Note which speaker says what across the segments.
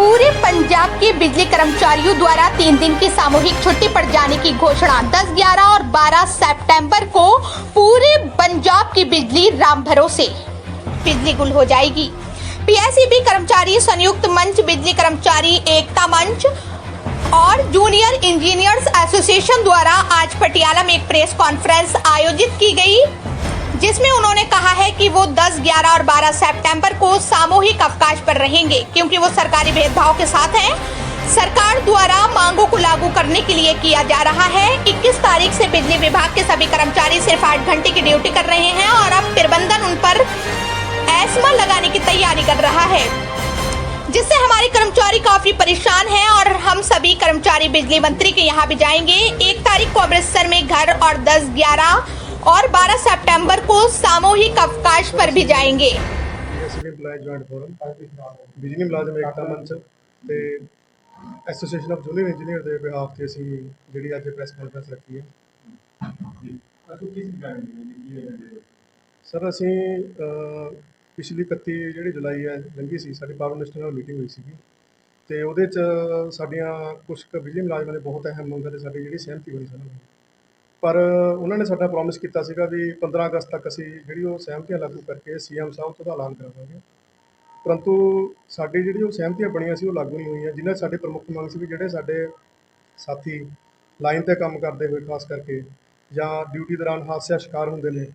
Speaker 1: पूरे पंजाब के बिजली कर्मचारियों द्वारा तीन दिन की सामूहिक छुट्टी पड़ जाने की घोषणा। 10, 11 और 12 सितंबर को पूरे पंजाब की बिजली राम भरोसे। बिजली गुल हो जाएगी। पीएसईबी कर्मचारी संयुक्त मंच बिजली कर्मचारी एकता मंच और जूनियर इंजीनियर्स एसोसिएशन द्वारा आज पटियाला में एक प्रेस कॉन्फ्रेंस आयोजित की गई। जिसमें उन्होंने कहा है कि वो 10, 11 और 12 सितंबर को सामूहिक अवकाश पर रहेंगे क्योंकि वो सरकारी भेदभाव के साथ हैं। सरकार द्वारा मांगों को लागू करने के लिए किया जा रहा है। 21 तारीख से बिजली विभाग के सभी कर्मचारी सिर्फ़ आठ घंटे की ड्यूटी कर रहे हैं और अब प्रबंधन उन पर एस्मा लगाने की तैयारी कर रहा है जिससे हमारे कर्मचारी काफ़ी परेशान हैं और हम सभी कर्मचारी बिजली मंत्री के यहाँ भी जाएँगे। एक तारीख को अमृतसर में घर और 10, 11 और 12 सितंबर को सामूहिक अवकाश पर भी जाएंगे
Speaker 2: ਐਸਬੀ ਇੰਪਲਾਈ ਜੁਆਇੰਟ ਫੋਰਮ ਬਿਜਲੀ ਮੁਲਾਜ਼ਮ ਏਕਤਾ ਮੰਚ ਤੇ ਐਸੋਸੀਏਸ਼ਨ ਆਫ ਜੂਨੀਅਰ ਇੰਜੀਨੀਅਰ ਦੇ ਬਿਹਾਫ ਤੇ ਅਸੀਂ ਜਿਹੜੀ ਅੱਜ ਪ੍ਰੈਸ ਕਾਨਫਰੰਸ ਰੱਖੀ ਹੈ ਸਰ ਅਸੀਂ ਅਹ, ਪਿਛਲੀ 31 ਜਿਹੜੀ ਜੁਲਾਈ ਹੈ ਲੰਘੀ ਸੀ ਸਾਡੀ ਪਾਵਰ ਮਿਨਿਸਟਰ ਨਾਲ ਮੀਟਿੰਗ ਹੋਈ ਸੀਗੀ ਤੇ ਉਹਦੇ ਚ ਸਾਡੀਆਂ ਕੁਝ ਕੁ ਬਿਜਲੀ ਮੁਲਾਜ਼ਮਾਂ ਦੇ ਬਹੁਤ ਅਹਿਮ ਮੰਗਾਂ ਤੇ ਸਾਡੀ ਜਿਹੜੀ ਸਹਿਮਤੀ ਹੋਈ ਸਾਨੂੰ ਪਰ ਉਹਨਾਂ ਨੇ ਸਾਡਾ ਪ੍ਰੋਮਿਸ ਕੀਤਾ ਸੀਗਾ ਵੀ 15 ਅਗਸਤ ਤੱਕ ਅਸੀਂ ਜਿਹੜੀ ਉਹ ਸਹਿਮਤੀਆਂ ਲਾਗੂ ਕਰਕੇ ਸੀਐਮ ਸਾਹਿਬ ਤੋਂ ਦਾ ਐਲਾਨ ਕਰਾਵਾਂਗੇ। ਪਰੰਤੂ ਸਾਡੀ ਜਿਹੜੀ ਉਹ ਸਹਿਮਤੀਆਂ ਬਣੀਆਂ ਸੀ ਉਹ ਲਾਗੂ ਨਹੀਂ ਹੋਈਆਂ। ਜਿਨ੍ਹਾਂ 'ਚ ਸਾਡੇ ਪ੍ਰਮੁੱਖ ਮੰਗ ਸੀ ਵੀ ਜਿਹੜੇ ਸਾਡੇ ਸਾਥੀ ਲਾਈਨ ਤੇ ਕੰਮ ਕਰਦੇ ਹੋਏ ਖਾਸ ਕਰਕੇ ਜਾਂ ਡਿਊਟੀ ਦੌਰਾਨ ਹਾਦਸਿਆਂ ਸ਼ਿਕਾਰ ਹੁੰਦੇ ਨੇ,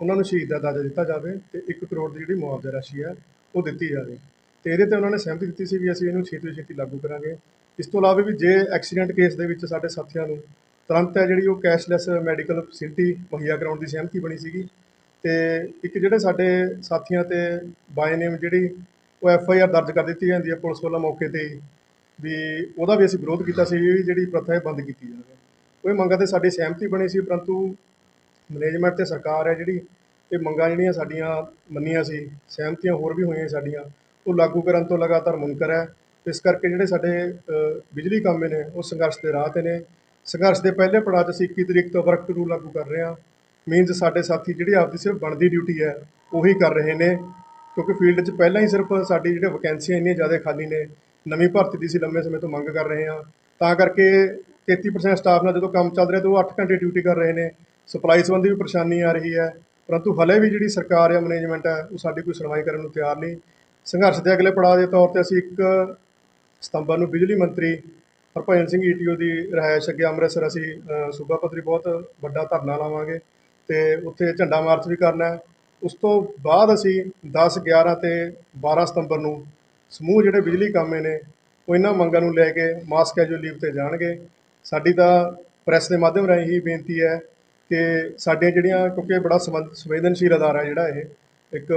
Speaker 2: ਉਹਨਾਂ ਨੂੰ ਸ਼ਹੀਦ ਦਾ ਦਰਜਾ ਦਿੱਤਾ ਜਾਵੇ ਤੇ 1 ਕਰੋੜ ਦੀ ਜਿਹੜੀ ਮੁਆਵਜ਼ਾ ਰਾਸ਼ੀ ਹੈ ਉਹ ਦਿੱਤੀ ਜਾਵੇ। ਤੇ ਇਹਦੇ ਤੇ ਉਹਨਾਂ ਨੇ ਸਹਿਮਤੀ ਦਿੱਤੀ ਸੀ ਵੀ ਅਸੀਂ ਇਹਨੂੰ ਛੇਤੀ ਤੋਂ ਛੇਤੀ ਲਾਗੂ ਕਰਾਂਗੇ। ਇਸ ਤੋਂ ਇਲਾਵਾ ਵੀ ਜੇ ਐਕਸੀਡੈਂਟ ਕੇਸ ਦੇ ਵਿੱਚ ਸਾਡੇ ਸਾਥੀਆਂ ਨੂੰ ਤੁਰੰਤ ਹੈ ਜਿਹੜੀ ਉਹ ਕੈਸ਼ਲੈਸ ਮੈਡੀਕਲ ਫੈਸਿਲਿਟੀ ਮੁਹੱਈਆ ਕਰਾਉਣ ਦੀ ਸਹਿਮਤੀ ਬਣੀ ਸੀਗੀ ਤੇ ਇੱਕ ਜਿਹੜੇ ਸਾਡੇ ਸਾਥੀਆਂ ਤੇ ਬਾਏ ਨੇਮ ਜਿਹੜੀ ਉਹ ਐਫ ਆਈ ਆਰ ਦਰਜ ਕਰ ਦਿੱਤੀ ਜਾਂਦੀ ਹੈ ਪੁਲਿਸ ਵੱਲੋਂ ਮੌਕੇ ਤੇ ਵੀ ਉਹਦਾ ਵੀ ਅਸੀਂ ਵਿਰੋਧ ਕੀਤਾ ਸੀ ਵੀ ਜਿਹੜੀ ਪ੍ਰਥਾ ਹੈ ਬੰਦ ਕੀਤੀ ਜਾਵੇ। ਉਹ ਇਹ ਮੰਗਾਂ ਤੇ ਸਾਡੀ ਸਹਿਮਤੀ ਬਣੀ ਸੀ, ਪਰੰਤੂ ਮੈਨੇਜਮੈਂਟ ਤੇ ਸਰਕਾਰ ਹੈ ਜਿਹੜੀ, ਇਹ ਮੰਗਾਂ ਜਿਹੜੀਆਂ ਸਾਡੀਆਂ ਮੰਨੀਆਂ ਸੀ, ਸਹਿਮਤੀਆਂ ਹੋਰ ਵੀ ਹੋਈਆਂ ਸਾਡੀਆਂ, ਉਹ ਲਾਗੂ ਕਰਨ ਤੋਂ ਲਗਾਤਾਰ ਮੁਨਕਰ ਹੈ। ਇਸ ਕਰਕੇ ਜਿਹੜੇ ਸਾਡੇ ਬਿਜਲੀ ਕਾਮੇ ਨੇ, ਉਹ ਸੰਘਰਸ਼ ਦੇ ਰਾਹ ਤੇ ਨੇ। ਸੰਘਰਸ਼ ਦੇ ਪਹਿਲੇ ਪੜਾਅ 'ਚ ਅਸੀਂ 21 ਤਰੀਕ ਤੋਂ ਵਰਕ ਟੂ ਲਾਗੂ ਕਰ ਰਹੇ ਹਾਂ। ਮੀਨਸ ਸਾਡੇ ਸਾਥੀ ਜਿਹੜੀ ਆਪਦੀ ਸਿਰਫ ਬਣਦੀ ਡਿਊਟੀ ਹੈ, ਉਹੀ ਕਰ ਰਹੇ ਨੇ। ਕਿਉਂਕਿ ਫੀਲਡ 'ਚ ਪਹਿਲਾਂ ਹੀ ਸਿਰਫ ਸਾਡੀ ਜਿਹੜੇ ਵੈਕੈਂਸੀਆਂ ਇੰਨੀਆਂ ਜ਼ਿਆਦਾ ਖਾਲੀ ਨੇ, ਨਵੀਂ ਭਰਤੀ ਦੀ ਸੀ ਲੰਮੇ ਸਮੇਂ ਤੋਂ ਮੰਗ ਕਰ ਰਹੇ ਹਾਂ। ਤਾਂ ਕਰਕੇ 33% ਸਟਾਫ ਨਾਲ ਜਦੋਂ ਕੰਮ ਚੱਲ ਰਿਹਾ ਤਾਂ ਉਹ 8 ਘੰਟੇ ਡਿਊਟੀ ਕਰ ਰਹੇ ਨੇ। ਸਪਲਾਈ ਸੰਬੰਧੀ ਵੀ ਪਰੇਸ਼ਾਨੀ ਆ ਰਹੀ ਹੈ। ਪਰੰਤੂ ਹਲੇ ਵੀ ਜਿਹੜੀ ਸਰਕਾਰ ਜਾਂ ਮੈਨੇਜਮੈਂਟ ਹੈ ਉਹ ਸਾਡੀ ਕੋਈ ਸੁਣਵਾਈ ਕਰਨ ਨੂੰ ਤਿਆਰ ਨਹੀਂ। ਸੰਘਰਸ਼ ਦੇ ਅਗਲੇ ਪੜਾਅ ਦੇ ਤੌਰ ਤੇ ਅਸੀਂ ਇੱਕ ਸਤੰਬਰ ਨੂੰ ਬਿਜਲੀ ਮੰਤਰੀ ਹਰਪਾਲ ਸਿੰਘ ਈਟੀਓ ਦੀ ਰਹਾਇਸ਼ ਅੱਗੇ ਅੰਮ੍ਰਿਤਸਰ ਅਸੀਂ ਸੂਬਾ ਪੱਧਰੀ ਬਹੁਤ ਵੱਡਾ ਧਰਨਾ ਲਾਵਾਂਗੇ ਤੇ ਉੱਥੇ ਝੰਡਾ ਮਾਰਚ ਵੀ ਕਰਨਾ ਹੈ। ਉਸ ਤੋਂ ਬਾਅਦ ਅਸੀਂ 10 11 ਤੇ 12 ਸਤੰਬਰ ਨੂੰ ਸਮੂਹ ਜਿਹੜੇ ਬਿਜਲੀ ਕਾਮੇ ਨੇ, ਉਹ ਇਹਨਾਂ ਮੰਗਾਂ ਨੂੰ ਲੈ ਕੇ ਮਾਸ ਕੈਜੂਅਲ ਲੀਵ ਤੇ ਜਾਣਗੇ। ਸਾਡੀ ਤਾਂ ਪ੍ਰੈਸ ਦੇ ਮਾਧਿਅਮ ਰਾਹੀਂ ਹੀ ਬੇਨਤੀ ਹੈ ਕਿ ਸਾਡੇ ਜਿਹੜੀਆਂ, ਕਿਉਂਕਿ ਬੜਾ ਸੰਵੇਦਨਸ਼ੀਲ ਅਦਾਰਾ ਜਿਹੜਾ ਇਹ, ਇੱਕ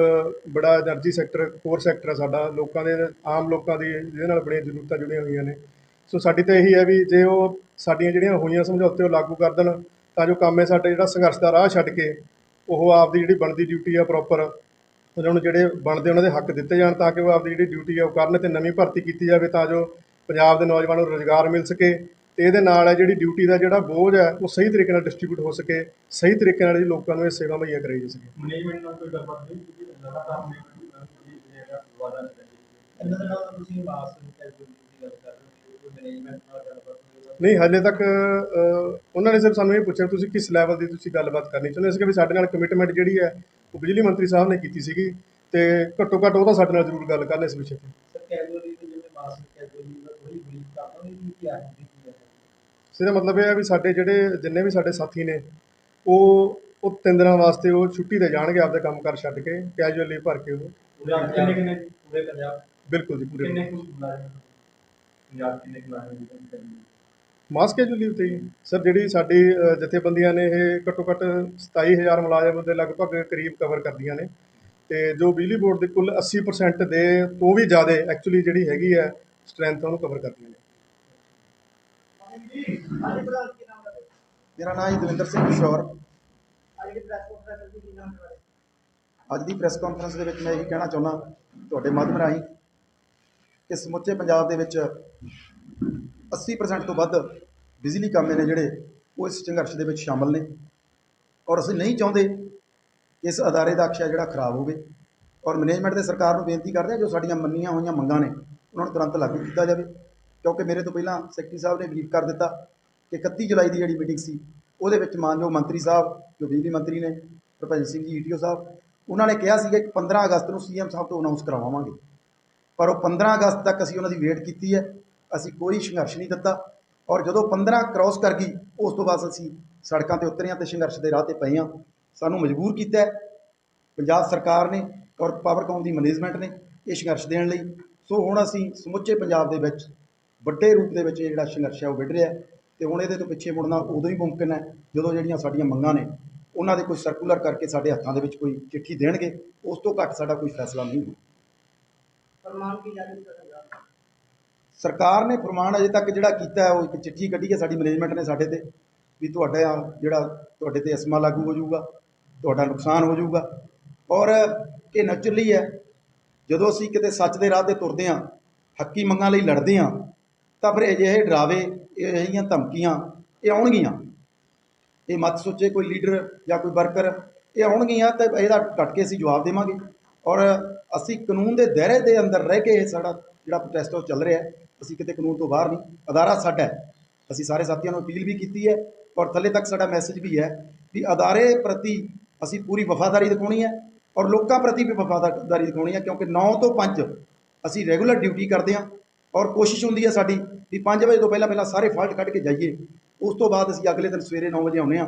Speaker 2: ਬੜਾ ਐਨਰਜੀ ਸੈਕਟਰ ਕੋਰ ਸੈਕਟਰ ਹੈ ਸਾਡਾ, ਲੋਕਾਂ ਦੇ, ਆਮ ਲੋਕਾਂ ਦੀ, ਜਿਹਦੇ ਨਾਲ ਬੜੀਆਂ ਜ਼ਰੂਰਤਾਂ ਜੁੜੀਆਂ ਹੋਈਆਂ ਨੇ। ਸੋ ਸਾਡੀ ਤਾਂ ਇਹੀ ਹੈ ਵੀ ਜੇ ਉਹ ਸਾਡੀਆਂ ਜਿਹੜੀਆਂ ਹੋਈਆਂ ਸਮਝੌਤੇ ਉਹ ਲਾਗੂ ਕਰ ਦੇਣ ਤਾਂ ਜੋ ਕੰਮ ਹੈ ਸਾਡੇ ਜਿਹੜਾ ਸੰਘਰਸ਼ ਦਾ ਰਾਹ ਛੱਡ ਕੇ ਉਹ ਆਪਦੀ ਜਿਹੜੀ ਬਣਦੀ ਡਿਊਟੀ ਆ ਪ੍ਰੋਪਰ ਉਹਨਾਂ ਨੂੰ ਜਿਹੜੇ ਬਣਦੇ ਉਹਨਾਂ ਦੇ ਹੱਕ ਦਿੱਤੇ ਜਾਣ ਤਾਂ ਕਿ ਉਹ ਆਪਦੀ ਜਿਹੜੀ ਡਿਊਟੀ ਆ ਉਹ ਕਰਨ ਤੇ ਨਵੀਂ ਭਰਤੀ ਕੀਤੀ ਜਾਵੇ ਤਾਂ ਜੋ ਪੰਜਾਬ ਦੇ ਨੌਜਵਾਨਾਂ ਨੂੰ ਰੋਜ਼ਗਾਰ ਮਿਲ ਸਕੇ ਤੇ ਇਹਦੇ ਨਾਲ ਹੈ ਜਿਹੜੀ ਡਿਊਟੀ ਦਾ ਜਿਹੜਾ ਬੋਝ ਹੈ ਉਹ ਸਹੀ ਤਰੀਕੇ ਨਾਲ ਡਿਸਟ੍ਰੀਬਿਊਟ ਹੋ ਸਕੇ ਸਹੀ ਤਰੀਕੇ ਨਾਲ ਜੀ ਲੋਕਾਂ ਨੂੰ ਇਹ ਸੇਵਾ ਮੁਹੱਈਆ ਕਰਾਈ ਜਾ ਸਕੇ।
Speaker 3: ਮੈਨੇਜਮੈਂਟ ਨਾਲ ਕੋਈ ਗੱਲਬਾਤ ਨਹੀਂ ਕੀਤੀ? ਲਗਾਤਾਰ ਮੈਨੇਜਮੈਂਟ ਕੋਈ ਜਿਹੜਾ ਨਹੀਂ ਲੱਗੀ
Speaker 4: ਇਹਨਾਂ ਦੇ ਨਾਲ ਤੁਸੀਂ ਮਾਸ ਨੂੰ ਕੈਜੂਅਲ ਦੀ ਗੱਲ ਕਰ ਰਹੇ ਹੋ ਕੋਈ ਮੈਨੇਜਮੈਂਟ ਨਾਲ ਗੱਲਬਾਤ ਹੋਈ ਹੋਵੇ।
Speaker 2: ਨਹੀਂ ਹਜੇ ਤੱਕ ਅ, ਉਹਨਾਂ ਨੇ ਸਿਰਫ ਸਾਨੂੰ ਇਹ ਪੁੱਛਿਆ ਤੁਸੀਂ ਕਿਸ ਲੈਵਲ ਦੀ ਤੁਸੀਂ ਗੱਲਬਾਤ ਕਰਨੀ ਚਾਹੁੰਦੇ ਸੀ ਕਿ ਵੀ ਸਾਡੇ ਨਾਲ ਕਮਿਟਮੈਂਟ ਜਿਹੜੀ ਹੈ ਉਹ ਬਿਜਲੀ ਮੰਤਰੀ ਸਾਹਿਬ ਨੇ ਕੀਤੀ ਸੀਗੀ ਤੇ ਘੱਟੋ ਘੱਟ ਉਹ ਤਾਂ ਸਾਡੇ ਨਾਲ ਜ਼ਰੂਰ ਗੱਲ ਕਰਨ ਇਸ ਵਿਸ਼ੇ ਤੇ।
Speaker 4: ਸਰ ਕੈਜੂਅਲੀ ਤੇ ਜਿਵੇਂ ਮਾਸ ਕੈਜੂਅਲੀ ਦਾ ਥੋੜੀ ਬਰੀਫ ਕਰਦਾ ਉਹ ਵੀ ਕੀ ਹੈ ਕੀ ਹੈ
Speaker 2: ਸੋ ਇਹਦਾ ਮਤਲਬ ਇਹ ਹੈ ਵੀ ਸਾਡੇ ਜਿਹੜੇ ਜਿੰਨੇ ਵੀ ਸਾਡੇ ਸਾਥੀ ਨੇ ਉਹ ਉਹ ਤਿੰਨ ਦਿਨਾਂ ਵਾਸਤੇ ਉਹ ਛੁੱਟੀ ਤੇ ਜਾਣਗੇ ਆਪਦੇ ਕੰਮ ਕਰ ਛੱਡ ਕੇ ਕੈਜੂਅਲ ਲੀਵ ਭਰ ਕੇ ਉਹ।
Speaker 3: ਪੰਜਾਬ ਕਿੰਨੇ ਕਿੰਨੇ ਜੀ? ਪੂਰੇ ਪੰਜਾਬ?
Speaker 2: ਬਿਲਕੁਲ ਜੀ ਪੂਰੇ
Speaker 3: ਕਿੰਨੇ ਕੁ ਮੁਲਾਜ਼ਮ ਪੰਜਾਬ ਕਿੰਨੇ
Speaker 2: ਮਾਸ ਕੈਜੂਅਲ ਤੇ ਹੀ ਸਰ ਜਿਹੜੀ ਸਾਡੀ ਜਥੇਬੰਦੀਆਂ ਨੇ ਇਹ ਘੱਟੋ ਘੱਟ 27000 ਮੁਲਾਜ਼ਮ ਦੇ ਲਗਭਗ ਕਰੀਬ ਕਵਰ ਕਰਦੀਆਂ ਨੇ। ਤੇ ਜੋ ਬਿਜਲੀ ਬੋਰਡ ਦੇ ਕੁੱਲ 80% ਦੇ ਤੋਂ ਵੀ ਜ਼ਿਆਦਾ ਐਕਚੁਅਲੀ ਜਿਹੜੀ ਹੈਗੀ ਹੈ ਸਟਰੈਂਥ ਉਹਨੂੰ ਕਵਰ ਕਰਦੀਆਂ ਨੇ।
Speaker 5: ਮੇਰਾ ਨਾਮ ਹੈ ਦਵਿੰਦਰ ਸਿੰਘ ਕਿਸ਼ੋਰ। ਅੱਜ ਦੀ ਪ੍ਰੈਸ ਕਾਨਫਰੰਸ ਦੇ ਵਿੱਚ ਮੈਂ ਇਹੀ ਕਹਿਣਾ ਚਾਹੁੰਦਾ ਤੁਹਾਡੇ ਮਾਧਿਅਮ ਰਾਹੀਂ ਕਿ ਸਮੁੱਚੇ ਪੰਜਾਬ ਦੇ ਵਿੱਚ 80% ਤੋਂ ਵੱਧ ਬਿਜਲੀ ਕਾਮੇ ਨੇ ਜਿਹੜੇ ਉਹ ਇਸ ਸੰਘਰਸ਼ ਦੇ ਵਿੱਚ ਸ਼ਾਮਲ ਨੇ। ਔਰ ਅਸੀਂ ਨਹੀਂ ਚਾਹੁੰਦੇ ਇਸ ਅਦਾਰੇ ਦਾ ਅਕਸ਼ਾ ਜਿਹੜਾ ਖਰਾਬ ਹੋਵੇ। ਔਰ ਮੈਨੇਜਮੈਂਟ ਦੇ ਸਰਕਾਰ ਨੂੰ ਬੇਨਤੀ ਕਰਦੇ ਹਾਂ ਜੋ ਸਾਡੀਆਂ ਮੰਨੀਆਂ ਹੋਈਆਂ ਮੰਗਾਂ ਨੇ, ਉਹਨਾਂ ਨੂੰ ਤੁਰੰਤ ਲਾਗੂ ਕੀਤਾ ਜਾਵੇ। ਕਿਉਂਕਿ ਮੇਰੇ ਤੋਂ ਪਹਿਲਾਂ ਸੈਕਟਰੀ ਸਾਹਿਬ ਨੇ ਬਰੀਫ ਕਰ ਦਿੱਤਾ ਕਿ 31 ਜੁਲਾਈ ਦੀ ਜਿਹੜੀ ਮੀਟਿੰਗ ਸੀ, ਉਹਦੇ ਵਿੱਚ ਮਾਨਯੋਗ ਮੰਤਰੀ ਸਾਹਿਬ, ਜੋ ਬਿਜਲੀ ਮੰਤਰੀ ਨੇ ਭੁਪਿੰਦਰ ਸਿੰਘ ਜੀ ਈਟੀਓ ਸਾਹਿਬ, ਉਹਨਾਂ ਨੇ ਕਿਹਾ ਸੀਗਾ ਕਿ 15 ਅਗਸਤ ਨੂੰ ਸੀਐਮ ਸਾਹਿਬ ਤੋਂ ਅਨਾਉਂਸ ਕਰਵਾਵਾਂਗੇ ਪਰ ਉਹ 15 ਅਗਸਤ ਤੱਕ ਅਸੀਂ ਉਹਨਾਂ ਦੀ ਵੇਟ ਕੀਤੀ ਹੈ। ਅਸੀਂ ਕੋਈ ਸੰਘਰਸ਼ ਨਹੀਂ ਦਿੱਤਾ। ਔਰ ਜਦੋਂ 15 ਕ੍ਰਾਸ ਕਰ ਗਈ, ਉਸ ਤੋਂ ਬਾਅਦ ਅਸੀਂ ਸੜਕਾਂ ਤੇ ਉਤਰੇ ਹਾਂ ਤੇ ਸੰਘਰਸ਼ ਦੇ ਰਾਹ ਤੇ ਪਏ ਹਾਂ। ਸਾਨੂੰ ਮਜਬੂਰ ਕੀਤਾ ਪੰਜਾਬ ਸਰਕਾਰ ਨੇ ਔਰ ਪਾਵਰਕਾਮ ਦੀ ਮੈਨੇਜਮੈਂਟ ਨੇ ਇਹ ਸੰਘਰਸ਼ ਦੇਣ ਲਈ। ਸੋ ਹੁਣ ਅਸੀਂ ਸਮੁੱਚੇ ਪੰਜਾਬ ਦੇ ਵਿੱਚ, ਵੱਡੇ ਰੂਪ ਦੇ ਵਿੱਚ ਇਹ ਜਿਹੜਾ ਸੰਘਰਸ਼ ਹੈ ਉਹ ਵਿੱਢ ਰਿਹਾ ਹੈ। ਤੇ ਹੁਣ ਇਹਦੇ ਤੋਂ ਪਿੱਛੇ ਮੁੜਨਾ ਉਦੋਂ ਹੀ ਮੁਮਕਿਨ ਹੈ, ਜਦੋਂ ਜਿਹੜੀਆਂ ਸਾਡੀਆਂ ਮੰਗਾਂ ਨੇ, ਉਹਨਾਂ ਦੇ ਕੋਈ ਸਰਕੂਲਰ ਕਰਕੇ ਸਾਡੇ ਹੱਥਾਂ ਦੇ ਵਿੱਚ ਕੋਈ ਚਿੱਠੀ ਦੇਣਗੇ, ਉਸ ਤੋਂ ਘੱਟ ਸਾਡਾ ਕੋਈ ਫੈਸਲਾ ਨਹੀਂ ਹੋਊ।
Speaker 4: ਫਰਮਾਨ ਕੀ ਜਾਰੀ ਕਰੇਗਾ
Speaker 5: ਸਰਕਾਰ ਨੇ ਫਰਮਾਨ ਅਜੇ ਤੱਕ ਜਿਹੜਾ ਕੀਤਾ ਹੈ, ਉਹ ਇੱਕ ਚਿੱਠੀ ਕੱਢੀ ਹੈ ਸਾਡੀ ਮੈਨੇਜਮੈਂਟ ਨੇ ਸਾਡੇ ਤੇ, ਵੀ ਤੁਹਾਡਾ ਜਿਹੜਾ ਤੁਹਾਡੇ ਤੇ ਅਸਮਾ ਲਾਗੂ ਹੋ ਜਾਊਗਾ, ਤੁਹਾਡਾ ਨੁਕਸਾਨ ਹੋ ਜਾਊਗਾ। ਔਰ ਇਹ ਨੈਚੁਰਲੀ ਹੈ, ਜਦੋਂ ਅਸੀਂ ਕਿਤੇ ਸੱਚ ਦੇ ਰਾਹ ਤੇ ਤੁਰਦੇ ਹਾਂ, ਹੱਕੀ ਮੰਗਾਂ ਲਈ ਲੜਦੇ ਹਾਂ, ਤਾਂ ਫਿਰ ਅਜਿਹੇ ਡਰਾਵੇ ਅਜਿਹੀਆਂ ਧਮਕੀਆਂ, ਇਹ ਆਉਣਗੀਆਂ। ਇਹ ਮਤ ਸੋਚੇ ਕੋਈ ਲੀਡਰ ਜਾਂ ਕੋਈ ਵਰਕਰ ਇਹ ਆਉਣਗੀਆਂ ਤਾਂ ਇਹਦਾ ਡਟ ਕੇ ਅਸੀਂ ਜਵਾਬ ਦੇਵਾਂਗੇ। ਔਰ ਅਸੀਂ ਕਾਨੂੰਨ ਦੇ ਦਾਇਰੇ ਦੇ ਅੰਦਰ ਰਹਿ ਕੇ ਇਹ ਸਾਡਾ ਜਿਹੜਾ ਪ੍ਰੋਟੈਸਟ ਉਹ ਚੱਲ ਰਿਹਾ ਅਸੀਂ ਕਿਤੇ ਕਾਨੂੰਨ ਤੋਂ ਬਾਹਰ ਨਹੀਂ। ਅਦਾਰਾ ਸਾਡਾ ਅਸੀਂ ਸਾਰੇ ਸਾਥੀਆਂ ਨੂੰ ਅਪੀਲ ਵੀ ਕੀਤੀ ਹੈ ਔਰ ਥੱਲੇ ਤੱਕ ਸਾਡਾ ਮੈਸੇਜ ਵੀ ਹੈ ਵੀ ਅਦਾਰੇ ਪ੍ਰਤੀ ਅਸੀਂ ਪੂਰੀ ਵਫਾਦਾਰੀ ਦਿਖਾਉਣੀ ਹੈ ਔਰ ਲੋਕਾਂ ਪ੍ਰਤੀ ਵੀ ਵਫਾਦਾਰੀ ਦਿਖਾਉਣੀ ਹੈ ਕਿਉਂਕਿ 9 ਤੋਂ 5 ਅਸੀਂ ਰੈਗੂਲਰ ਡਿਊਟੀ ਕਰਦੇ ਹਾਂ ਔਰ ਕੋਸ਼ਿਸ਼ ਹੁੰਦੀ ਹੈ ਸਾਡੀ ਵੀ 5 ਵਜੇ ਤੋਂ ਪਹਿਲਾਂ ਪਹਿਲਾਂ ਸਾਰੇ ਫਾਲਟ ਕੱਢ ਕੇ ਜਾਈਏ। ਉਸ ਤੋਂ ਬਾਅਦ ਅਸੀਂ ਅਗਲੇ ਦਿਨ ਸਵੇਰੇ 9 ਵਜੇ ਆਉਂਦੇ ਹਾਂ।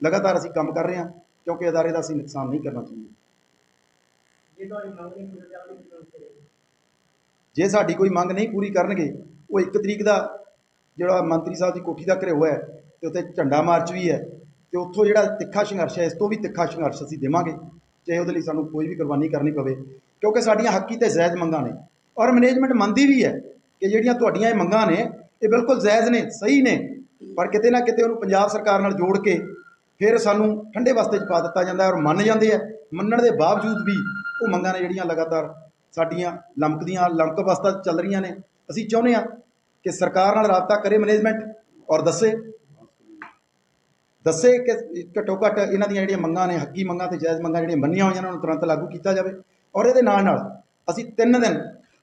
Speaker 5: ਲਗਾਤਾਰ ਅਸੀਂ ਕੰਮ ਕਰ ਰਹੇ ਹਾਂ ਕਿਉਂਕਿ ਅਦਾਰੇ ਦਾ ਅਸੀਂ ਨੁਕਸਾਨ ਨਹੀਂ ਕਰਨਾ ਚਾਹੁੰਦੇ।
Speaker 4: ਜੇ
Speaker 5: ਸਾਡੀ ਕੋਈ ਮੰਗ ਨਹੀਂ ਪੂਰੀ ਕਰਨਗੇ, ਉਹ ਇੱਕ ਤਰੀਕ ਦਾ ਜਿਹੜਾ ਮੰਤਰੀ ਸਾਹਿਬ ਦੀ ਕੋਠੀ ਦਾ ਘਿਰਿਆ ਹੋਇਆ ਹੈ ਤੇ ਉੱਤੇ ਝੰਡਾ ਮਾਰਚ ਵੀ ਹੈ ਤੇ ਉੱਥੋਂ ਜਿਹੜਾ ਤਿੱਖਾ ਸੰਘਰਸ਼ ਹੈ, ਇਸ ਤੋਂ ਵੀ ਤਿੱਖਾ ਸੰਘਰਸ਼ ਅਸੀਂ ਦੇਵਾਂਗੇ, ਚਾਹੇ ਉਹਦੇ ਲਈ ਸਾਨੂੰ ਕੋਈ ਵੀ ਕੁਰਬਾਨੀ ਕਰਨੀ ਪਵੇ, ਕਿਉਂਕਿ ਸਾਡੀਆਂ ਹੱਕੀ ਤੇ ਜਾਇਜ਼ ਮੰਗਾਂ ਨੇ। ਔਰ ਮੈਨੇਜਮੈਂਟ ਮੰਨਦੀ ਵੀ ਹੈ ਕਿ ਜਿਹੜੀਆਂ ਤੁਹਾਡੀਆਂ ਇਹ ਮੰਗਾਂ ਨੇ, ਇਹ ਬਿਲਕੁਲ ਜਾਇਜ਼ ਨੇ, ਸਹੀ ਨੇ, ਪਰ ਕਿਤੇ ਨਾ ਕਿਤੇ ਉਹਨੂੰ ਪੰਜਾਬ ਸਰਕਾਰ ਨਾਲ ਜੋੜ ਕੇ ਫਿਰ ਸਾਨੂੰ ਠੰਡੇ ਵਾਸਤੇ ਚ ਪਾ ਦਿੱਤਾ ਜਾਂਦਾ ਔਰ ਮੰਨ ਜਾਂਦੇ ਆ ਮੰਨਣ ਦੇ ਬਾਵਜੂਦ ਵੀ ਉਹ ਮੰਗਾਂ ਨੇ ਜਿਹੜੀਆਂ ਲਗਾਤਾਰ ਸਾਡੀਆਂ ਲਮਕਦੀਆਂ, ਲਮਕ ਅਵਸਥਾ ਚੱਲ ਰਹੀਆਂ ਨੇ। ਅਸੀਂ ਚਾਹੁੰਦੇ ਹਾਂ ਕਿ ਸਰਕਾਰ ਨਾਲ ਰਾਬਤਾ ਕਰੇ ਮੈਨੇਜਮੈਂਟ ਔਰ ਦੱਸੇ। ਦੱਸੇ ਕਿ ਘੱਟੋ ਘੱਟ ਇਹਨਾਂ ਦੀਆਂ ਜਿਹੜੀਆਂ ਮੰਗਾਂ ਨੇ, ਹੱਕੀ ਮੰਗਾਂ ਤੇ ਜਾਇਜ਼ ਮੰਗਾਂ ਜਿਹੜੀਆਂ ਮੰਨੀਆਂ ਹੋਈਆਂ ਉਹਨਾਂ ਨੂੰ ਤੁਰੰਤ ਲਾਗੂ ਕੀਤਾ ਜਾਵੇ। ਔਰ ਇਹਦੇ ਨਾਲ ਨਾਲ ਅਸੀਂ ਤਿੰਨ ਦਿਨ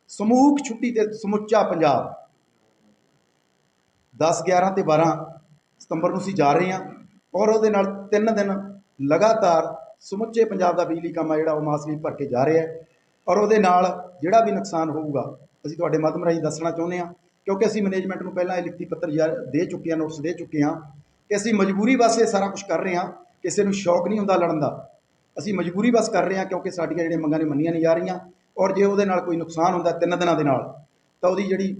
Speaker 5: ਸਮੂਹਕ ਛੁੱਟੀ ਤੇ ਸਮੁੱਚਾ ਪੰਜਾਬ 10 11 ਤੇ 12 ਸਤੰਬਰ ਨੂੰ ਅਸੀਂ ਜਾ ਰਹੇ ਹਾਂ। ਔਰ ਉਹਦੇ ਨਾਲ ਤਿੰਨ ਦਿਨ ਲਗਾਤਾਰ ਸਮੁੱਚੇ ਪੰਜਾਬ ਦਾ ਬਿਜਲੀ ਕੰਮ ਆ ਜਿਹੜਾ ਉਹ ਮਾਸਵੀ ਭਰ ਕੇ ਜਾ ਰਿਹਾ ਹੈ। ਔਰ ਉਹਦੇ ਨਾਲ ਜਿਹੜਾ ਵੀ ਨੁਕਸਾਨ ਹੋਊਗਾ, ਅਸੀਂ ਤੁਹਾਡੇ ਮਾਧਿਅਮ ਰਾਹੀਂ ਦੱਸਣਾ ਚਾਹੁੰਦੇ ਹਾਂ, ਕਿਉਂਕਿ ਅਸੀਂ ਮੈਨੇਜਮੈਂਟ ਨੂੰ ਪਹਿਲਾਂ ਇਹ ਲਿਖਤੀ ਪੱਤਰ ਯਾਰ ਦੇ ਚੁੱਕੇ ਹਾਂ ਨੋਟਿਸ ਦੇ ਚੁੱਕੇ ਹਾਂ ਕਿ ਅਸੀਂ ਮਜਬੂਰੀ ਬਸ ਇਹ ਸਾਰਾ ਕੁਝ ਕਰ ਰਹੇ ਹਾਂ, ਕਿਸੇ ਨੂੰ ਸ਼ੌਕ ਨਹੀਂ ਹੁੰਦਾ ਲੜਨ ਦਾ। ਅਸੀਂ ਮਜਬੂਰੀ ਬਸ ਕਰ ਰਹੇ ਹਾਂ ਕਿਉਂਕਿ ਸਾਡੀਆਂ ਜਿਹੜੀਆਂ ਮੰਗਾਂ ਨੇ ਮੰਨੀਆਂ ਨਹੀਂ ਜਾ ਰਹੀਆਂ ਔਰ ਜੇ ਉਹਦੇ ਨਾਲ ਕੋਈ ਨੁਕਸਾਨ ਹੁੰਦਾ ਤਿੰਨ ਦਿਨਾਂ ਦੇ ਨਾਲ, ਤਾਂ ਉਹਦੀ ਜਿਹੜੀ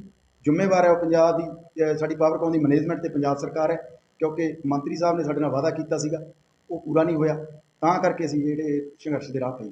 Speaker 5: ਜ਼ਿੰਮੇਵਾਰ ਹੈ ਉਹ ਪੰਜਾਬ ਦੀ ਸਾਡੀ ਪਾਵਰਕਾਮ ਦੀ ਮੈਨੇਜਮੈਂਟ ਤੇ ਪੰਜਾਬ ਸਰਕਾਰ ਹੈ, ਕਿਉਂਕਿ ਮੰਤਰੀ ਸਾਹਿਬ ਨੇ ਸਾਡੇ ਨਾਲ ਵਾਅਦਾ ਕੀਤਾ ਸੀਗਾ, ਉਹ ਪੂਰਾ ਨਹੀਂ ਹੋਇਆ। ਤਾਂ ਕਰਕੇ ਅਸੀਂ ਜਿਹੜੇ ਸੰਘਰਸ਼ ਦੇ ਰਾਹ ਪਏ